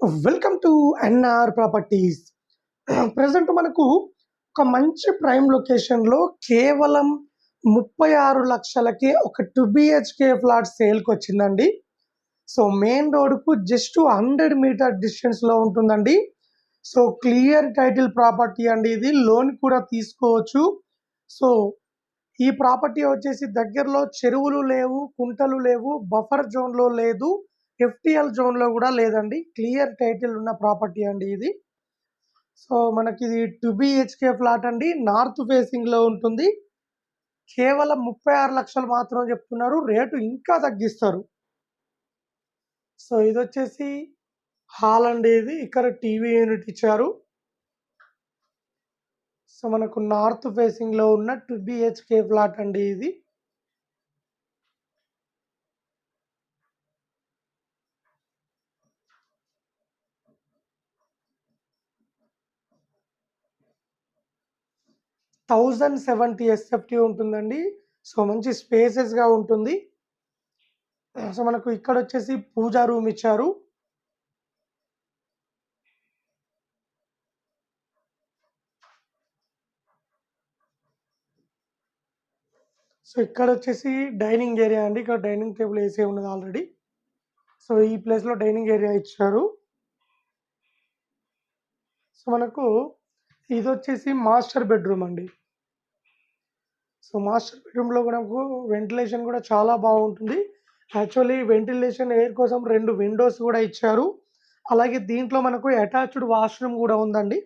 Welcome to NR properties present మనకు ఒక మంచి ప్రైమ్ లొకేషన్లో కేవలం ముప్పై ఆరు లక్షలకి ఒక టూ బిహెచ్కే ఫ్లాట్ సేల్కి వచ్చిందండి. సో మెయిన్ రోడ్కు జస్ట్ హండ్రెడ్ మీటర్ డిస్టెన్స్లో ఉంటుందండి. సో క్లియర్ టైటిల్ ప్రాపర్టీ అండి ఇది. లోన్ కూడా తీసుకోవచ్చు. సో ఈ ప్రాపర్టీ వచ్చేసి దగ్గరలో చెరువులు లేవు కుంటలు లేవు బఫర్ జోన్లో లేదు. ఎఫ్టిఎల్ జోన్లో కూడా లేదండి. క్లియర్ టైటిల్ ఉన్న ప్రాపర్టీ అండి ఇది. సో మనకి ఇది టూ బిహెచ్కే ఫ్లాట్ అండి. నార్త్ ఫేసింగ్లో ఉంటుంది. కేవలం ముప్పై ఆరు లక్షలు మాత్రం చెప్తున్నారు. రేటు ఇంకా తగ్గిస్తారు. సో ఇది వచ్చేసి హాల్ అండి ఇది. ఇక్కడ టీవీ యూనిట్ ఇచ్చారు. సో మనకు నార్త్ ఫేసింగ్లో ఉన్న టూ బిహెచ్కే ఫ్లాట్ అండి ఇది. థౌజండ్ సెవెంటీ ఎస్ఎఫ్టీ ఉంటుందండి. సో మంచి స్పేసెస్గా ఉంటుంది. సో మనకు ఇక్కడ వచ్చేసి పూజా రూమ్ ఇచ్చారు. సో ఇక్కడ వచ్చేసి డైనింగ్ ఏరియా అండి. ఇక్కడ డైనింగ్ టేబుల్ వేసే ఉన్నది ఆల్రెడీ. సో ఈ ప్లేస్లో డైనింగ్ ఏరియా ఇచ్చారు. సో మనకు ఇది వచ్చేసి మాస్టర్ బెడ్రూమ్ అండి. సో మాస్టర్ బెడ్రూమ్లో కూడా వెంటిలేషన్ కూడా చాలా బాగుంటుంది. యాక్చువల్లీ వెంటిలేషన్ ఎయిర్ కోసం రెండు విండోస్ కూడా ఇచ్చారు. అలాగే దీంట్లో మనకు అటాచ్డ్ వాష్రూమ్ కూడా ఉందండి.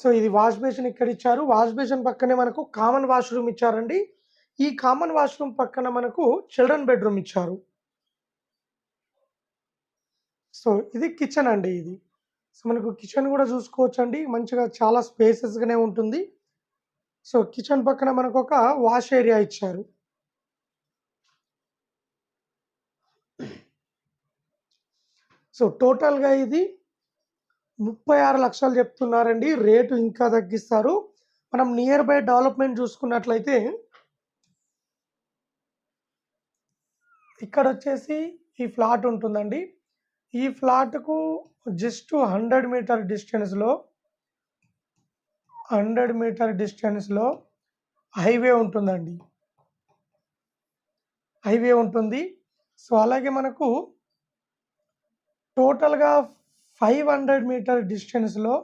సో ఇది వాష్ బేసిన్ ఇక్కడ ఇచ్చారు. వాష్ బేసిన్ పక్కనే మనకు కామన్ వాష్రూమ్ ఇచ్చారండి. ఈ కామన్ వాష్రూమ్ పక్కన మనకు చిల్డ్రన్ బెడ్రూమ్ ఇచ్చారు. సో ఇది కిచెన్ అండి ఇది. సో మనకు కిచెన్ కూడా చూసుకోవచ్చండి. మంచిగా చాలా స్పేసెస్గానే ఉంటుంది. సో కిచెన్ పక్కన మనకు ఒక వాష్ ఏరియా ఇచ్చారు. సో టోటల్గా ఇది ముప్పై ఆరు లక్షలు చెప్తున్నారండి. రేటు ఇంకా తగ్గిస్తారు. మనం నియర్ బై డెవలప్మెంట్ చూసుకున్నట్లయితే ఇక్కడ వచ్చేసి ఈ ఫ్లాట్ ఉంటుందండి. ఈ ఫ్లాట్కు జస్ట్ హండ్రెడ్ మీటర్ డిస్టెన్స్లో హండ్రెడ్ మీటర్ డిస్టెన్స్లో హైవే ఉంటుందండి. హైవే ఉంటుంది. సో అలాగే మనకు టోటల్గా ఫైవ్ హండ్రెడ్ మీటర్ డిస్టెన్స్లో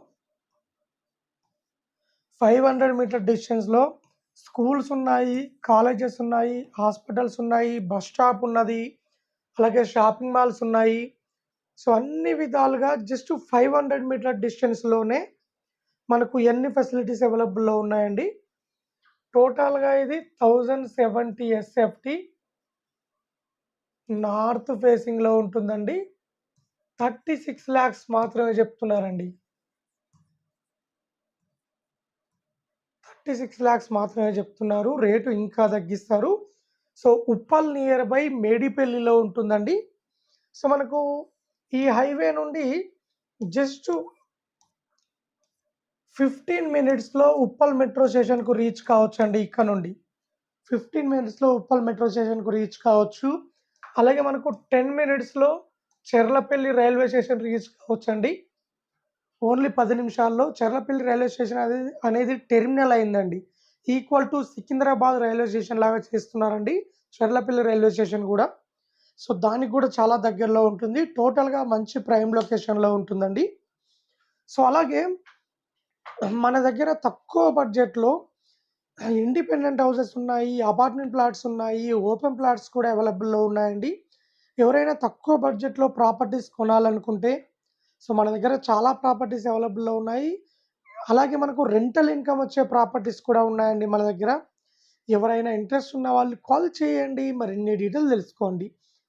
ఫైవ్ హండ్రెడ్ మీటర్ డిస్టెన్స్లో స్కూల్స్ ఉన్నాయి కాలేజెస్ ఉన్నాయి హాస్పిటల్స్ ఉన్నాయి బస్ స్టాప్ ఉన్నది అలాగే షాపింగ్ మాల్స్ ఉన్నాయి. సో అన్ని విధాలుగా జస్ట్ ఫైవ్ హండ్రెడ్ మీటర్ డిస్టెన్స్లోనే మనకు ఎన్ని ఫెసిలిటీస్ అవైలబుల్లో ఉన్నాయండి? టోటల్గా ఇది థౌజండ్ సెవెంటీ ఎస్ఎఫ్టీ నార్త్ ఫేసింగ్లో ఉంటుందండి. థర్టీ సిక్స్ ల్యాక్స్ మాత్రమే చెప్తున్నారండి. థర్టీ సిక్స్ ల్యాక్స్ మాత్రమే చెప్తున్నారు. రేటు ఇంకా తగ్గిస్తారు. సో ఉప్పల్ నియర్ బై మేడిపల్లిలో ఉంటుందండి. సో మనకు ఈ హైవే నుండి జస్ట్ ఫిఫ్టీన్ మినిట్స్లో ఉప్పల్ మెట్రో స్టేషన్కు రీచ్ కావచ్చు అండి ఇక్కడ నుండి. ఫిఫ్టీన్ మినిట్స్లో ఉప్పల్ మెట్రో స్టేషన్కు రీచ్ కావచ్చు. అలాగే మనకు టెన్ మినిట్స్లో చెర్లపల్లి రైల్వే స్టేషన్ రీచ్ కావచ్చు అండి ఓన్లీ పది నిమిషాల్లో చెర్లపల్లి రైల్వే స్టేషన్ అనేది అనేది టెర్మినల్ అయిందండి. Equal to Secunderabad railway station లాగా చేస్తున్నారండి చెర్లపల్లి రైల్వే స్టేషన్ కూడా. సో దానికి కూడా చాలా దగ్గరలో ఉంటుంది. టోటల్గా మంచి ప్రైమ్ లొకేషన్లో ఉంటుందండి. సో అలాగే మన దగ్గర తక్కువ బడ్జెట్లో ఇండిపెండెంట్ హౌసెస్ ఉన్నాయి అపార్ట్మెంట్ ప్లాట్స్ ఉన్నాయి ఓపెన్ ప్లాట్స్ కూడా అవైలబుల్లో ఉన్నాయండి. ఎవరైనా తక్కువ బడ్జెట్లో ప్రాపర్టీస్ కొనాలనుకుంటే సో మన దగ్గర చాలా ప్రాపర్టీస్ అవైలబుల్లో ఉన్నాయి. అలాగే మనకు రెంటల్ ఇన్కమ్ వచ్చే ప్రాపర్టీస్ కూడా ఉన్నాయండి మన దగ్గర. ఎవరైనా ఇంట్రెస్ట్ ఉన్న వాళ్ళు కాల్ చేయండి. మరిన్ని డీటెయిల్స్ తెలుసుకోండి.